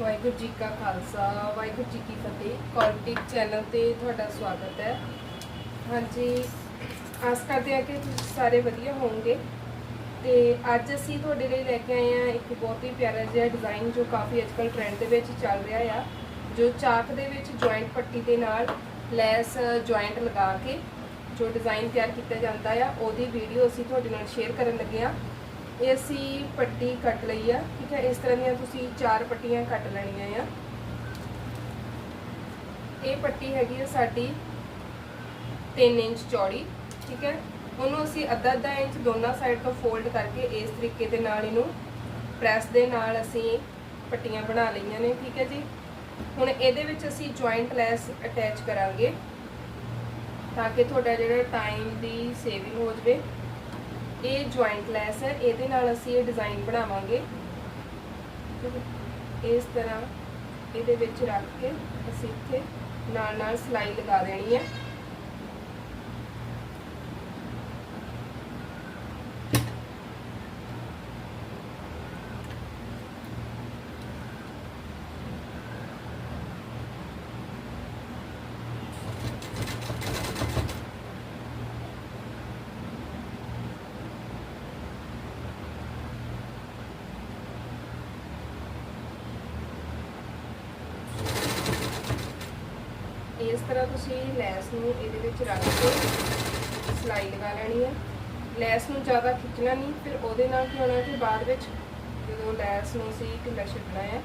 ਵਾਹਿਗੁਰੂ ਜੀ ਕਾ ਖਾਲਸਾ, ਵਾਹਿਗੁਰੂ ਜੀ ਕੀ ਫਤਿਹ। ਕੌਲਟਿਕ ਚੈਨਲ ਤੇ ਤੁਹਾਡਾ ਸਵਾਗਤ ਹੈ। ਹਾਂਜੀ, ਆਸ ਕਰਦੇ ਹਾਂ ਕਿ ਤੁਸੀਂ ਸਾਰੇ ਵਧੀਆ ਹੋਵੋਗੇ। ਤੇ ਅੱਜ ਅਸੀਂ ਤੁਹਾਡੇ ਲਈ ਲੈ ਕੇ ਆਏ ਹਾਂ ਇੱਕ ਬਹੁਤ ਹੀ ਪਿਆਰਾ ਜਿਹਾ ਡਿਜ਼ਾਈਨ ਜੋ ਕਾਫੀ ਅੱਜਕੱਲ ਟ੍ਰੈਂਡ ਦੇ ਵਿੱਚ ਚੱਲ ਰਿਹਾ ਆ, ਜੋ ਚਾਕ ਦੇ ਵਿੱਚ ਜੁਆਇੰਟ ਪੱਟੀ ਦੇ ਨਾਲ ਲੈਸ ਜੁਆਇੰਟ ਲਗਾ ਕੇ ਜੋ ਡਿਜ਼ਾਈਨ ਤਿਆਰ ਕੀਤਾ ਜਾਂਦਾ ਆ, ਉਹਦੀ ਵੀਡੀਓ ਅਸੀਂ ਤੁਹਾਡੇ ਨਾਲ ਸ਼ੇਅਰ ਕਰਨ ਲੱਗੇ ਆ ਇਹ ਅਸੀਂ ਪੱਟੀ ਕੱਟ ਲਈ ਆ, ਠੀਕ ਹੈ? ਇਸ ਤਰ੍ਹਾਂ ਦੀਆਂ ਤੁਸੀਂ ਚਾਰ ਪੱਟੀਆਂ ਕੱਟ ਲੈਣੀਆਂ ਆ। ਇਹ ਪੱਟੀ ਹੈਗੀ ਆ ਸਾਡੀ 3 ਇੰਚ ਚੌੜੀ, ਠੀਕ ਹੈ? ਉਹਨੂੰ ਅਸੀਂ ਅੱਧਾ ਅੱਧਾ ਇੰਚ ਦੋਨਾਂ ਸਾਈਡ ਤੋਂ ਫੋਲਡ ਕਰਕੇ ਇਸ ਤਰੀਕੇ ਦੇ ਨਾਲ ਇਹਨੂੰ ਪ੍ਰੈਸ ਦੇ ਨਾਲ ਅਸੀਂ ਪੱਟੀਆਂ ਬਣਾ ਲਈਆਂ ਨੇ, ਠੀਕ ਹੈ ਜੀ? ਹੁਣ ਇਹਦੇ ਵਿੱਚ ਅਸੀਂ ਜੁਆਇੰਟ ਲੈਸ ਅਟੈਚ ਕਰਾਂਗੇ ਤਾਂ ਕਿ ਤੁਹਾਡਾ ਜਿਹੜਾ ਟਾਈਮ ਦੀ ਸੇਵਿੰਗ ਹੋ ਜਵੇ। ਇਹ ਜੁਆਇੰਟ ਲੈਸ ਹੈ, ਇਹਦੇ ਨਾਲ ਅਸੀਂ ਇਹ ਡਿਜ਼ਾਈਨ ਬਣਾਵਾਂਗੇ। ਇਸ ਤਰ੍ਹਾਂ ਇਹਦੇ ਵਿੱਚ ਰੱਖ ਕੇ ਅਸੀਂ ਇੱਥੇ ਨਾਲ ਨਾਲ ਸਲਾਈ ਲਗਾ ਦੇਣੀ ਹੈ ਇਸ ਤਰ੍ਹਾਂ ਤੁਸੀਂ ਲੈਸ ਨੂੰ ਇਹਦੇ ਵਿੱਚ ਰੱਖ ਕੇ ਸਲਾਈ ਲਗਾ ਲੈਣੀ ਹੈ। ਲੈਸ ਨੂੰ ਜ਼ਿਆਦਾ ਖਿੱਚਣਾ ਨਹੀਂ, ਫਿਰ ਉਹਦੇ ਨਾਲ ਕੀ ਹੋਣਾ ਕਿ ਬਾਅਦ ਵਿੱਚ ਜਦੋਂ ਲੈਸ ਨੂੰ ਅਸੀਂ ਢਿੱਲਾ ਛੱਡਣਾ ਹੈ,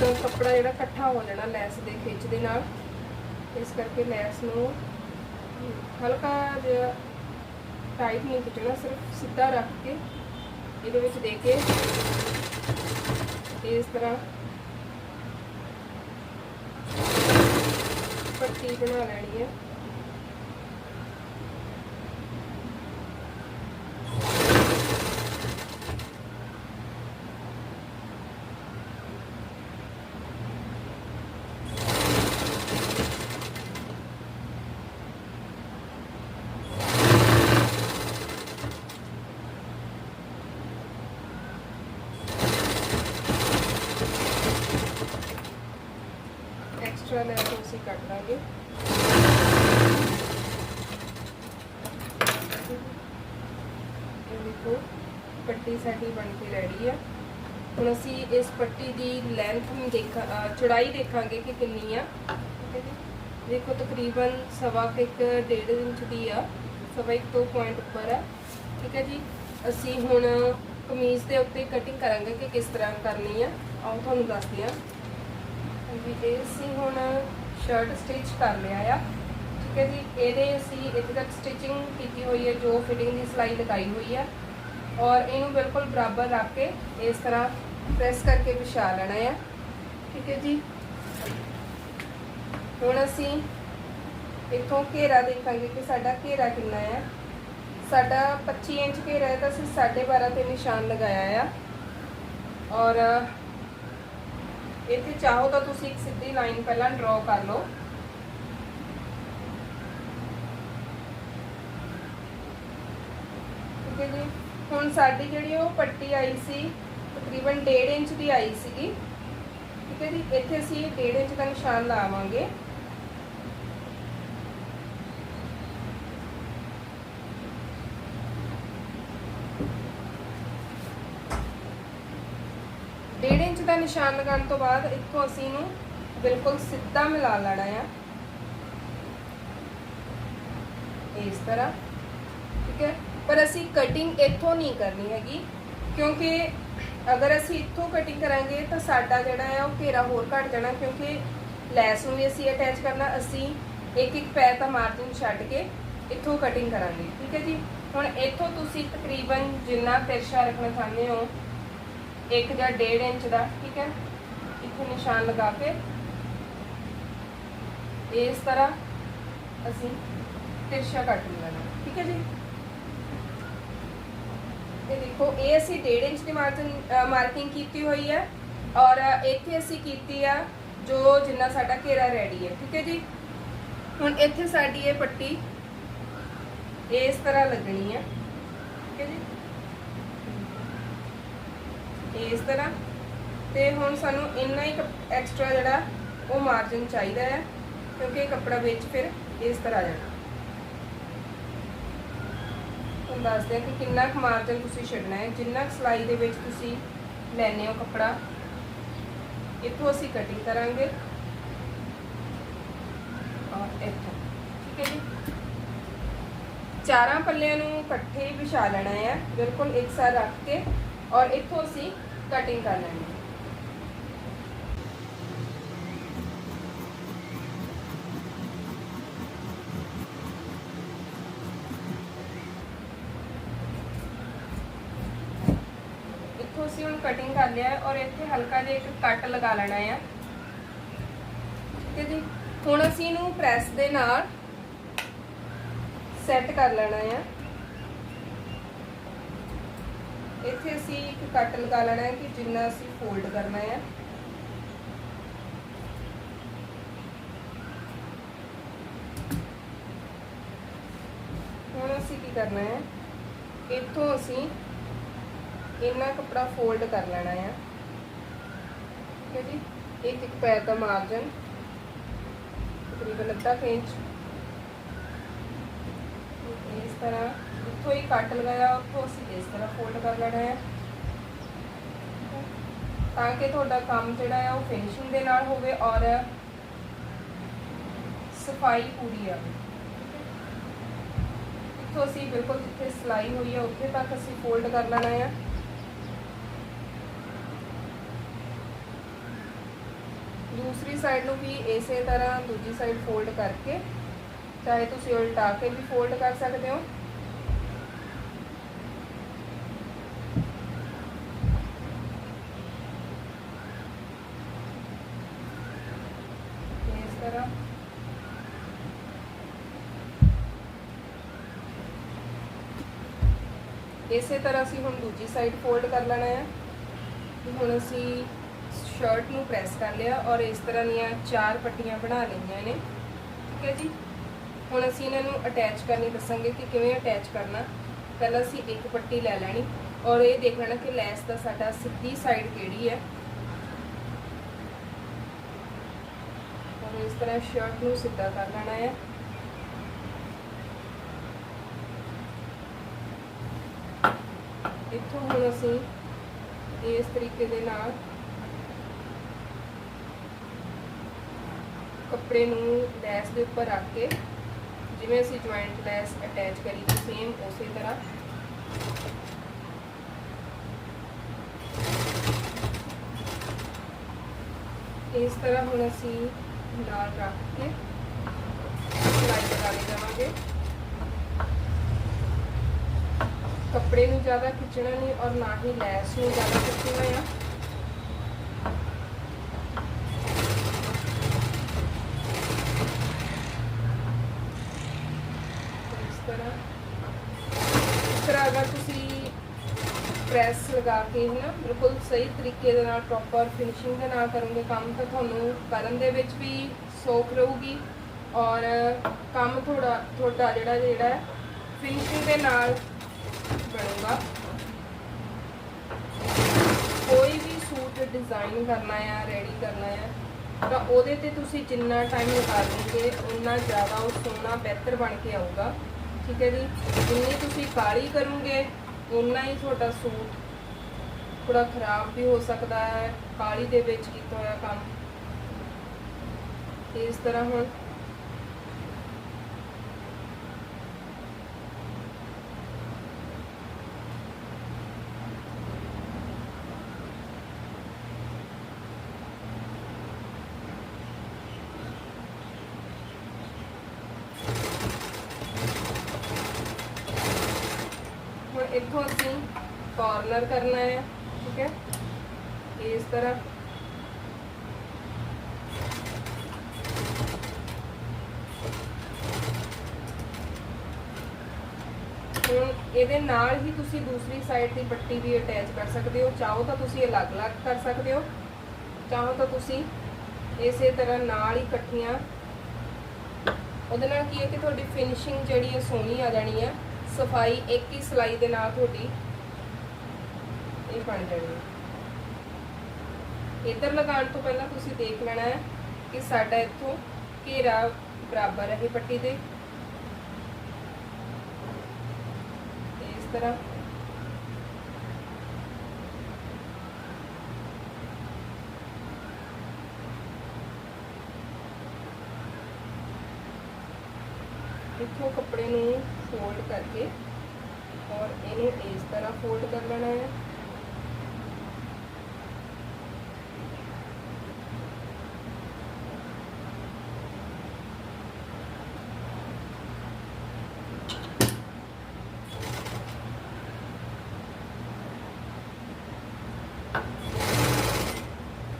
ਤਾਂ ਕੱਪੜਾ ਜਿਹੜਾ ਇਕੱਠਾ ਹੋ ਜਾਣਾ ਲੈਸ ਦੇ ਖਿੱਚ ਦੇ ਨਾਲ। ਇਸ ਕਰਕੇ ਲੈਸ ਨੂੰ ਹਲਕਾ ਜਿਹਾ ਟਾਈਟ ਨਹੀਂ ਖਿੱਚਣਾ, ਸਿਰਫ ਸਿੱਧਾ ਰੱਖ ਕੇ ਇਹਦੇ ਵਿੱਚ ਦੇ ਕੇ ਇਸ ਤਰ੍ਹਾਂ ਪੱਟੀ ਬਣਾ ਲੈਣੀ ਹੈ ਐਕਸਟਰਾ ਲੈ ਕੇ ਅਸੀਂ ਕੱਟ ਲਾਂਗੇ। ਦੇਖੋ, ਪੱਟੀ ਸਾਡੀ ਬਣ ਕੇ ਰੈਡੀ ਆ। ਹੁਣ ਅਸੀਂ ਇਸ ਪੱਟੀ ਦੀ ਲੈਂਥ ਨੂੰ ਦੇਖ ਚੌੜਾਈ ਦੇਖਾਂਗੇ ਕਿ ਕਿੰਨੀ ਆ। ਠੀਕ ਹੈ ਜੀ ਦੇਖੋ, ਤਕਰੀਬਨ ਸਵਾ ਕੁ ਇੱਕ, ਡੇਢ ਇੰਚ ਦੀ ਆ। ਸਵਾ ਇੱਕ ਤੋਂ ਪੁਆਇੰਟ ਉੱਪਰ ਆ। ਠੀਕ ਹੈ ਜੀ? ਅਸੀਂ ਹੁਣ ਕਮੀਜ਼ ਦੇ ਉੱਤੇ ਕਟਿੰਗ ਕਰਾਂਗੇ ਕਿ ਕਿਸ ਤਰ੍ਹਾਂ ਕਰਨੀ ਆ। ਆਓ, ਤੁਹਾਨੂੰ ਦੱਸਦੇ ਆ। ਵੀ ਇਹ ਅਸੀਂ ਹੁਣ ਸ਼ਰਟ ਸਟਿਚ ਕਰ ਲਿਆ ਆ, ਠੀਕ ਹੈ ਜੀ, ਇਹਦੇ ਅਸੀਂ ਇੱਥੇ ਤੱਕ ਸਟਿਚਿੰਗ ਕੀਤੀ ਹੋਈ ਹੈ, ਜੋ ਫਿਟਿੰਗ ਦੀ ਸਿਲਾਈ ਲਗਾਈ ਹੋਈ ਹੈ ਔਰ ਇਹਨੂੰ ਬਿਲਕੁਲ ਬਰਾਬਰ ਰੱਖ ਕੇ ਇਸ ਤਰ੍ਹਾਂ ਪ੍ਰੈਸ ਕਰਕੇ ਵਿਛਾ ਲੈਣਾ ਹੈ ਠੀਕ ਹੈ ਜੀ। ਹੁਣ ਅਸੀਂ ਇੱਥੋਂ ਘੇਰਾ ਦੇਖਾਂਗੇ ਕਿ ਸਾਡਾ ਘੇਰਾ ਕਿੰਨਾ ਹੈ ਸਾਡਾ 25 ਇੰਚ ਘੇਰਾ ਹੈ ਤਾਂ ਅਸੀਂ 12.5 ਤੇ ਨਿਸ਼ਾਨ ਲਗਾਇਆ ਆ। ਔਰ ਇੱਥੇ ਚਾਹੋ ਤਾਂ ਤੁਸੀਂ ਇੱਕ ਸਿੱਧੀ ਲਾਈਨ ਪਹਿਲਾਂ ਡਰਾ ਕਰ ਲਓ। ਠੀਕ ਹੈ ਜੀ? ਹੁਣ ਸਾਡੀ ਜਿਹੜੀ ਉਹ ਪੱਟੀ ਆਈ ਸੀ, ਤਕਰੀਬਨ 1.5 ਇੰਚ ਦੀ ਆਈ ਸੀਗੀ। ਠੀਕ ਹੈ ਜੀ? ਇੱਥੇ ਅਸੀਂ 1.5 ਇੰਚ ਦਾ ਨਿਸ਼ਾਨ ਲਾਵਾਂਗੇ ਡੇਢ ਇੰਚ ਦਾ ਨਿਸ਼ਾਨ ਲਗਾਉਣ ਤੋਂ ਬਾਅਦ ਇੱਥੋਂ ਅਸੀਂ ਇਹਨੂੰ ਬਿਲਕੁਲ ਸਿੱਧਾ ਮਿਲਾ ਲੈਣਾ ਆ। ਇਸ ਤਰ੍ਹਾਂ, ਠੀਕ ਹੈ? ਪਰ ਅਸੀਂ ਕਟਿੰਗ ਇੱਥੋਂ ਨਹੀਂ ਕਰਨੀ ਹੈਗੀ, ਕਿਉਂਕਿ ਅਗਰ ਅਸੀਂ ਇੱਥੋਂ ਕਟਿੰਗ ਕਰਾਂਗੇ ਤਾਂ ਸਾਡਾ ਜਿਹੜਾ ਹੈ ਉਹ ਘੇਰਾ ਹੋਰ ਘਟ ਜਾਣਾ, ਕਿਉਂਕਿ ਲੈਸ ਨੂੰ ਵੀ ਅਸੀਂ ਅਟੈਚ ਕਰਨਾ, ਅਸੀਂ ਇੱਕ ਇੱਕ ਪੈਰ ਦਾ ਮਾਰਜਿਨ ਛੱਡ ਕੇ ਇੱਥੋਂ ਕਟਿੰਗ ਕਰਾਂਗੇ, ਠੀਕ ਹੈ ਜੀ? ਹੁਣ ਇੱਥੋਂ ਤੁਸੀਂ ਤਕਰੀਬਨ ਜਿੰਨਾ ਤਿਰਛਾ ਰੱਖਣਾ ਚਾਹੁੰਦੇ ਹੋ ਇੱਕ ਜਾਂ 1.5 ਇੰਚ ਦਾ, ਠੀਕ ਹੈ? ਇੱਥੇ ਨਿਸ਼ਾਨ ਲਗਾ ਕੇ। ਇਸ ਤਰ੍ਹਾਂ ਅਸੀਂ ਤਿਰਛਾ ਕੱਟ ਲੈਣਾ, ਠੀਕ ਹੈ ਜੀ? ਇਹ ਦੇਖੋ, ਇਹ ਅਸੀਂ 1.5 ਇੰਚ ਦੀ ਮਾਰਜਨ ਮਾਰਕਿੰਗ ਕੀਤੀ ਹੋਈ ਹੈ ਔਰ ਇੱਥੇ ਅਸੀਂ ਕੀਤੀ ਆ ਜੋ ਜਿੰਨਾ ਸਾਡਾ ਘੇਰਾ ਰੈਡੀ ਹੈ, ਠੀਕ ਹੈ ਜੀ? ਹੁਣ ਇੱਥੇ ਸਾਡੀ ਇਹ ਪੱਟੀ ਇਸ ਤਰ੍ਹਾਂ ਲੱਗਣੀ ਹੈ, ਠੀਕ ਹੈ ਜੀ? ਇਸ ਤਰ੍ਹਾਂ। ਤੇ ਹੁਣ ਸਾਨੂੰ ਇੰਨਾ ਹੀ ਐਕਸਟਰਾ ਜਿਹੜਾ, ਉਹ ਮਾਰਜਨ ਚਾਹੀਦਾ ਹੈ, ਕਿਉਂਕਿ ਇਹ ਕੱਪੜਾ ਵਿੱਚ ਫਿਰ ਇਸ ਤਰ੍ਹਾਂ ਆ ਜਾਣਾ। ਤੁਹਾਨੂੰ ਦੱਸਦੇ ਕਿ ਕਿੰਨਾ ਕੁ ਮਾਰਜਨ ਤੁਸੀਂ ਛੱਡਣਾ ਹੈ, ਜਿੰਨਾ ਕੁ ਸਿਲਾਈ ਦੇ ਵਿੱਚ ਤੁਸੀਂ ਲੈਣੇ ਹੋ ਕੱਪੜਾ, ਇਥੋਂ ਅਸੀਂ ਕਟਿੰਗ ਕਰਾਂਗੇ। ਔਰ ਇੱਥੋਂ, ਠੀਕ ਹੈ ਜੀ? ਚਾਰਾਂ ਪੱਲਿਆਂ ਨੂੰ ਇਕੱਠੇ ਵਿਛਾ ਲੈਣਾ ਹੈ, ਬਿਲਕੁਲ ਇੱਕ ਸਾਰ ਰੱਖ ਕੇ ਔਰ ਇੱਥੋਂ ਅਸੀਂ ਕਟਿੰਗ ਕਰ ਲੈਣੀ ਹੈ। ਇੱਥੋਂ ਅਸੀਂ ਹੁਣ ਕਟਿੰਗ ਕਰ ਲਿਆ ਔਰ ਇੱਥੇ ਹਲਕਾ ਜਿਹਾ ਇੱਕ ਕੱਟ ਲਗਾ ਲੈਣਾ ਆ ਠੀਕ ਹੈ ਜੀ? ਹੁਣ ਅਸੀਂ ਇਹਨੂੰ ਪ੍ਰੈਸ ਦੇ ਨਾਲ ਸੈੱਟ ਕਰ ਲੈਣਾ ਆ ਇੱਥੇ ਅਸੀਂ ਇੱਕ ਕੱਟ ਲਗਾ ਲੈਣਾ ਹੈ ਕਿ ਜਿੰਨਾ ਅਸੀਂ ਫੋਲਡ ਕਰਨਾ ਹੈ। ਹੁਣ ਅਸੀਂ ਕੀ ਕਰਨਾ ਹੈ? ਇੱਥੋਂ ਅਸੀਂ ਇੰਨਾ ਕਪੜਾ ਫੋਲਡ ਕਰ ਲੈਣਾ ਹੈ। ਠੀਕ ਹੈ ਜੀ? ਇੱਕ ਇੱਕ ਪੈਰ ਦਾ ਮਾਰਜਨ ਤਕਰੀਬਨ ਅੱਧਾ ਕੁ ਇੰਚ। ਇਸ ਤਰ੍ਹਾਂ। ਇੱਥੋਂ ਹੀ ਕੱਟ ਲਗਾਇਆ, ਉੱਥੋਂ ਅਸੀਂ ਇਸ ਤਰ੍ਹਾਂ ਫੋਲਡ ਕਰ ਲੈਣਾ ਹੈ। ਤਾਂ ਕਿ ਤੁਹਾਡਾ ਕੰਮ ਜਿਹੜਾ ਹੈ ਉਹ ਫਿਨਿਸ਼ਿੰਗ ਦੇ ਨਾਲ ਹੋਵੇ ਔਰ ਸਫ਼ਾਈ ਪੂਰੀ ਆਵੇ। ਇੱਥੋਂ ਅਸੀਂ ਬਿਲਕੁਲ ਜਿੱਥੇ ਸਿਲਾਈ ਹੋਈ ਹੈ, ਉੱਥੇ ਤੱਕ ਅਸੀਂ ਫੋਲਡ ਕਰ ਲੈਣਾ ਹੈ। ਦੂਸਰੀ ਸਾਈਡ ਨੂੰ ਵੀ ਇਸੇ ਤਰ੍ਹਾਂ ਦੂਜੀ ਸਾਈਡ ਫੋਲਡ ਕਰਕੇ, ਚਾਹੇ ਤੁਸੀਂ ਉਲਟਾ ਕੇ ਵੀ ਫੋਲਡ ਕਰ ਸਕਦੇ ਹੋ ਇਸ ਤਰ੍ਹਾਂ ਇਸੇ ਤਰ੍ਹਾਂ ਅਸੀਂ ਹੁਣ ਦੂਜੀ ਸਾਈਡ ਫੋਲਡ ਕਰ ਲੈਣਾ ਹੈ ਹੁਣ ਅਸੀਂ ਸ਼ਰਟ ਨੂੰ ਪ੍ਰੈਸ ਕਰ ਲਿਆ ਔਰ ਇਸ ਤਰ੍ਹਾਂ ਦੀਆਂ ਚਾਰ ਪੱਟੀਆਂ ਬਣਾ ਲਈਆਂ ਨੇ। ਠੀਕ ਹੈ ਜੀ? ਹੁਣ ਅਸੀਂ ਇਹਨਾਂ ਨੂੰ ਅਟੈਚ ਕਰਨੀ ਦੱਸਾਂਗੇ ਕਿ ਕਿਵੇਂ ਅਟੈਚ ਕਰਨਾ। ਪਹਿਲਾਂ ਅਸੀਂ ਇੱਕ ਪੱਟੀ ਲੈ ਲੈਣੀ ਔਰ ਇਹ ਦੇਖ ਲੈਣਾ ਕਿ ਲੈਸ ਦਾ ਸਾਡਾ ਸਿੱਧੀ ਸਾਈਡ ਕਿਹੜੀ ਹੈ। ਔਰ ਇਸ ਤਰ੍ਹਾਂ ਸ਼ਰਟ ਨੂੰ ਸਿੱਧਾ ਕਰ ਲੈਣਾ ਹੈ ਇੱਥੋਂ ਹੁਣ ਅਸੀਂ ਇਸ ਤਰੀਕੇ ਦੇ ਨਾਲ ਕੱਪੜੇ ਨੂੰ ਲੈਸ ਦੇ ਉੱਪਰ ਰੱਖ ਕੇ, ਜਿਵੇਂ ਅਸੀਂ ਜੁਆਇੰਟ ਲੈਸ ਅਟੈਚ ਕਰੀ ਸੇਮ ਉਸੇ ਤਰ੍ਹਾਂ। ਇਸ ਤਰ੍ਹਾਂ ਹੁਣ ਅਸੀਂ ਨਾਲ ਰੱਖ ਕੇ ਸਿਲਾਈ ਲਗਾ ਲਈ ਕੱਪੜੇ ਨੂੰ ਜ਼ਿਆਦਾ ਖਿੱਚਣਾ ਨਹੀਂ ਔਰ ਨਾ ਹੀ ਲੈਸ ਨੂੰ ਜ਼ਿਆਦਾ ਖਿੱਚਣਾ ਆ। ਇਸ ਤਰ੍ਹਾਂ। ਇਸ ਤਰ੍ਹਾਂ ਅਗਰ ਤੁਸੀਂ ਪ੍ਰੈਸ ਲਗਾ ਕੇ ਨਾ ਬਿਲਕੁਲ ਸਹੀ ਤਰੀਕੇ ਦੇ ਨਾਲ ਪ੍ਰੋਪਰ ਫਿਨਿਸ਼ਿੰਗ ਦੇ ਨਾਲ ਕਰੋਗੇ ਕੰਮ, ਤਾਂ ਤੁਹਾਨੂੰ ਕਰਨ ਦੇ ਵਿੱਚ ਵੀ ਸੌਖ ਰਹੂਗੀ ਔਰ ਕੰਮ ਥੋੜਾ ਤੁਹਾਡਾ ਜਿਹੜਾ ਜਿਹੜਾ ਫਿਨਿਸ਼ਿੰਗ ਦੇ ਨਾਲ ਬਣੂਗਾ। ਕੋਈ ਵੀ ਸੂਟ ਡਿਜ਼ਾਈਨ ਕਰਨਾ ਹੈ ਰੈਡੀ ਕਰਨਾ ਹੈ ਤਾਂ ਉਹਦੇ ਤੇ ਤੁਸੀਂ ਜਿੰਨਾ ਟਾਈਮ ਲਗਾ ਲਓਗੇ ਉਨਾ ਜ਼ਿਆਦਾ ਉਹ ਸੋਹਣਾ, ਬਿਹਤਰ ਬਣ ਕੇ ਆਊਗਾ। ਠੀਕ ਹੈ ਜੀ? ਜਿੰਨੀ ਤੁਸੀਂ ਕਾਲੀ ਕਰੋਗੇ ਉਨਾ ਹੀ ਤੁਹਾਡਾ ਸੂਟ ਥੋੜਾ ਖਰਾਬ ਵੀ ਹੋ ਸਕਦਾ ਹੈ, ਕਾਲੀ ਦੇ ਵਿੱਚ ਕੀਤਾ ਹੋਇਆ ਕੰਮ। ਇਸ ਤਰ੍ਹਾਂ ਹੁਣ ਇੱਥੋਂ ਅਸੀਂ ਕਾਰਨਰ ਕਰਨਾ ਹੈ, ਠੀਕ ਹੈ? ਇਸ ਤਰ੍ਹਾਂ। ਹੁਣ ਇਹਦੇ ਨਾਲ ਹੀ ਤੁਸੀਂ ਦੂਸਰੀ ਸਾਈਡ ਦੀ ਪੱਟੀ ਵੀ ਅਟੈਚ ਕਰ ਸਕਦੇ ਹੋ। ਚਾਹੋ ਤਾਂ ਤੁਸੀਂ ਅਲੱਗ-ਅਲੱਗ ਕਰ ਸਕਦੇ ਹੋ। ਚਾਹੋ ਤਾਂ ਤੁਸੀਂ ਇਸੇ ਤਰ੍ਹਾਂ ਨਾਲ ਹੀ ਇਕੱਠੀਆਂ। ਉਹਦੇ ਨਾਲ ਕੀ ਹੈ ਕਿ ਤੁਹਾਡੀ ਫਿਨਿਸ਼ਿੰਗ ਜਿਹੜੀ ਹੈ ਸੋਹਣੀ ਆ ਜਾਣੀ ਹੈ। ਸਫ਼ਾਈ ਇੱਕ ਹੀ ਸਿਲਾਈ ਦੇ ਨਾਲ ਤੁਹਾਡੀ ਇਹ ਬਣ ਜਾਣੀ ਹੈ। ਇੱਧਰ ਲਗਾਉਣ ਤੋਂ ਪਹਿਲਾਂ ਤੁਸੀਂ ਦੇਖ ਲੈਣਾ ਹੈ ਕਿ ਸਾਡਾ ਇੱਥੋਂ ਘੇਰਾ ਬਰਾਬਰ ਹੈ ਪੱਟੀ ਦੇ। ਇਸ ਤਰ੍ਹਾਂ। ਇੱਥੋਂ ਕੱਪੜੇ ਨੂੰ ਫੋਲਡ ਕਰਕੇ ਔਰ ਇਹਨੂੰ ਇਸ ਤਰ੍ਹਾਂ ਫੋਲਡ ਕਰ ਲੈਣਾ ਹੈ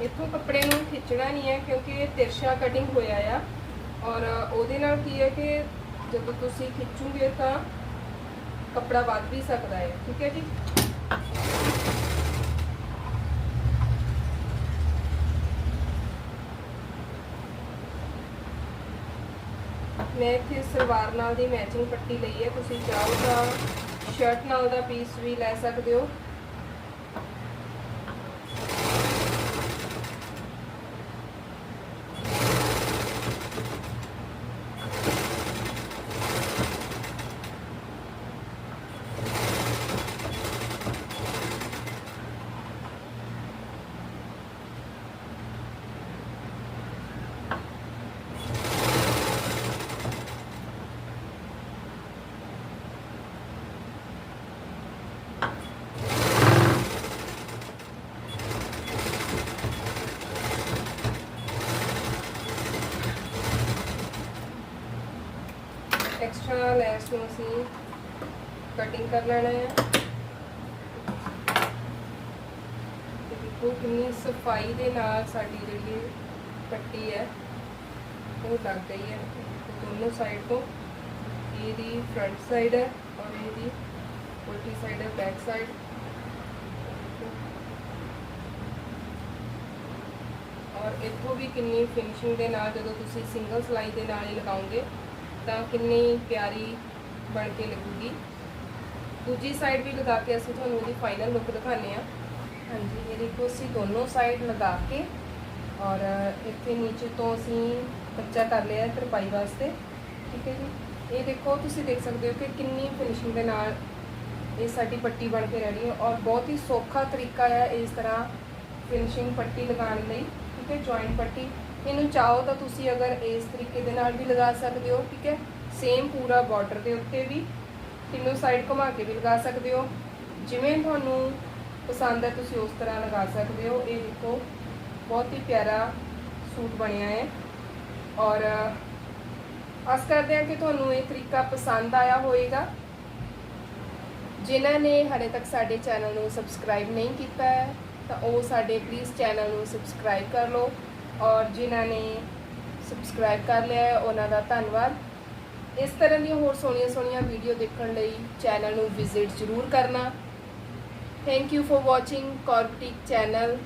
ਇੱਥੋਂ ਕੱਪੜੇ ਨੂੰ ਖਿੱਚਣਾ ਨਹੀਂ ਹੈ ਕਿਉਂਕਿ ਇਹ ਤਿਰਸ਼ਾ ਕਟਿੰਗ ਹੋਇਆ ਆ। ਔਰ ਉਹਦੇ ਨਾਲ ਕੀ ਹੈ ਕਿ ਜਦੋਂ ਤੁਸੀਂ ਖਿੱਚੋਗੇ ਤਾਂ ਕੱਪੜਾ ਵੱਧ ਵੀ ਸਕਦਾ ਹੈ। ਠੀਕ ਹੈ ਜੀ? ਮੈਂ ਇੱਥੇ ਸਲਵਾਰ ਨਾਲ ਦੀ ਮੈਚਿੰਗ ਪੱਟੀ ਲਈ ਹੈ। ਤੁਸੀਂ ਚਾਹੋ ਤਾਂ ਸ਼ਰਟ ਨਾਲ ਦਾ ਪੀਸ ਵੀ ਲੈ ਸਕਦੇ ਹੋ। ਐਕਸਟਰਾ ਲੈਸ ਨੂੰ ਅਸੀਂ ਕਟਿੰਗ ਕਰ ਲੈਣਾ ਹੈ। ਤੇ ਦੇਖੋ ਕਿੰਨੀ ਸਫ਼ਾਈ ਦੇ ਨਾਲ ਸਾਡੀ ਜਿਹੜੀ ਪੱਟੀ ਹੈ, ਉਹ ਲੱਗ ਗਈ ਹੈ। ਦੋਨੋਂ ਸਾਈਡ ਤੋਂ ਇਹਦੀ ਫਰੰਟ ਸਾਈਡ ਹੈ ਔਰ ਇਹਦੀ ਉਲਟੀ ਸਾਈਡ ਹੈ ਬੈਕ ਸਾਈਡ ਔਰ ਇੱਥੋਂ ਵੀ ਕਿੰਨੀ ਫਿਨਿਸ਼ਿੰਗ ਦੇ ਨਾਲ ਜਦੋਂ ਤੁਸੀਂ ਸਿੰਗਲ ਸਲਾਈ ਦੇ ਨਾਲ ਹੀ ਲਗਾਓਗੇ ਤਾਂ ਕਿੰਨੀ ਪਿਆਰੀ ਬਣ ਕੇ ਲੱਗੂਗੀ। ਦੂਜੀ ਸਾਈਡ ਵੀ ਲਗਾ ਕੇ ਅਸੀਂ ਤੁਹਾਨੂੰ ਇਹਦੀ ਫਾਈਨਲ ਲੁੱਕ ਦਿਖਾਉਂਦੇ ਆ ਹਾਂਜੀ, ਇਹ ਦੇਖੋ, ਅਸੀਂ ਦੋਨੋਂ ਸਾਈਡ ਲਗਾ ਕੇ ਔਰ ਇੱਥੇ ਨੀਚੇ ਤੋਂ ਅਸੀਂ ਕੱਚਾ ਕਰ ਲਿਆ ਤਰਪਾਈ ਵਾਸਤੇ। ਠੀਕ ਹੈ ਜੀ? ਇਹ ਦੇਖੋ, ਤੁਸੀਂ ਦੇਖ ਸਕਦੇ ਹੋ ਕਿ ਕਿੰਨੀ ਫਿਨਿਸ਼ਿੰਗ ਦੇ ਨਾਲ ਇਹ ਸਾਡੀ ਪੱਟੀ ਬਣ ਕੇ ਰੈਡੀ ਹੈ ਔਰ ਬਹੁਤ ਹੀ ਸੌਖਾ ਤਰੀਕਾ ਹੈ ਇਸ ਤਰ੍ਹਾਂ ਫਿਨਿਸ਼ਿੰਗ ਪੱਟੀ ਲਗਾਉਣ ਲਈ। ਠੀਕ ਹੈ ਜੁਆਇੰਟ ਪੱਟੀ। ਇਹਨੂੰ ਚਾਹੋ ਤਾਂ ਤੁਸੀਂ ਅਗਰ ਇਸ ਤਰੀਕੇ ਦੇ ਨਾਲ ਵੀ ਲਗਾ ਸਕਦੇ ਹੋ, ਠੀਕ ਹੈ? ਸੇਮ ਪੂਰਾ ਬਾਰਡਰ ਦੇ ਉੱਤੇ ਵੀ ਤਿੰਨੋਂ ਸਾਈਡ ਘੁਮਾ ਕੇ ਵੀ ਲਗਾ ਸਕਦੇ ਹੋ। ਜਿਵੇਂ ਤੁਹਾਨੂੰ ਪਸੰਦ ਹੈ, ਤੁਸੀਂ ਉਸ ਤਰ੍ਹਾਂ ਲਗਾ ਸਕਦੇ ਹੋ। ਇਹ ਦੇਖੋ, ਬਹੁਤ ਹੀ ਪਿਆਰਾ ਸੂਟ ਬਣਿਆ ਹੈ। ਔਰ ਆਸ ਕਰਦੇ ਹਾਂ ਕਿ ਤੁਹਾਨੂੰ ਇਹ ਤਰੀਕਾ ਪਸੰਦ ਆਇਆ ਹੋਵੇਗਾ। ਜਿਨ੍ਹਾਂ ਨੇ ਹਾਲੇ ਤੱਕ ਸਾਡੇ ਚੈਨਲ ਨੂੰ ਸਬਸਕ੍ਰਾਈਬ ਨਹੀਂ ਕੀਤਾ ਹੈ, ਤਾਂ ਉਹ ਸਾਡੇ ਪਲੀਜ਼ ਚੈਨਲ ਨੂੰ ਸਬਸਕ੍ਰਾਈਬ ਕਰ ਲਓ। ਔਰ ਜਿਨ੍ਹਾਂ ਨੇ ਸਬਸਕ੍ਰਾਈਬ ਕਰ ਲਿਆ ਹੈ, ਉਹਨਾਂ ਦਾ ਧੰਨਵਾਦ। ਇਸ ਤਰ੍ਹਾਂ ਦੀਆਂ ਹੋਰ ਸੋਹਣੀਆਂ ਸੋਹਣੀਆਂ ਵੀਡੀਓ ਦੇਖਣ ਲਈ ਚੈਨਲ ਨੂੰ ਵਿਜ਼ਿਟ ਜ਼ਰੂਰ ਕਰਨਾ। Thank you for watching Kaur channel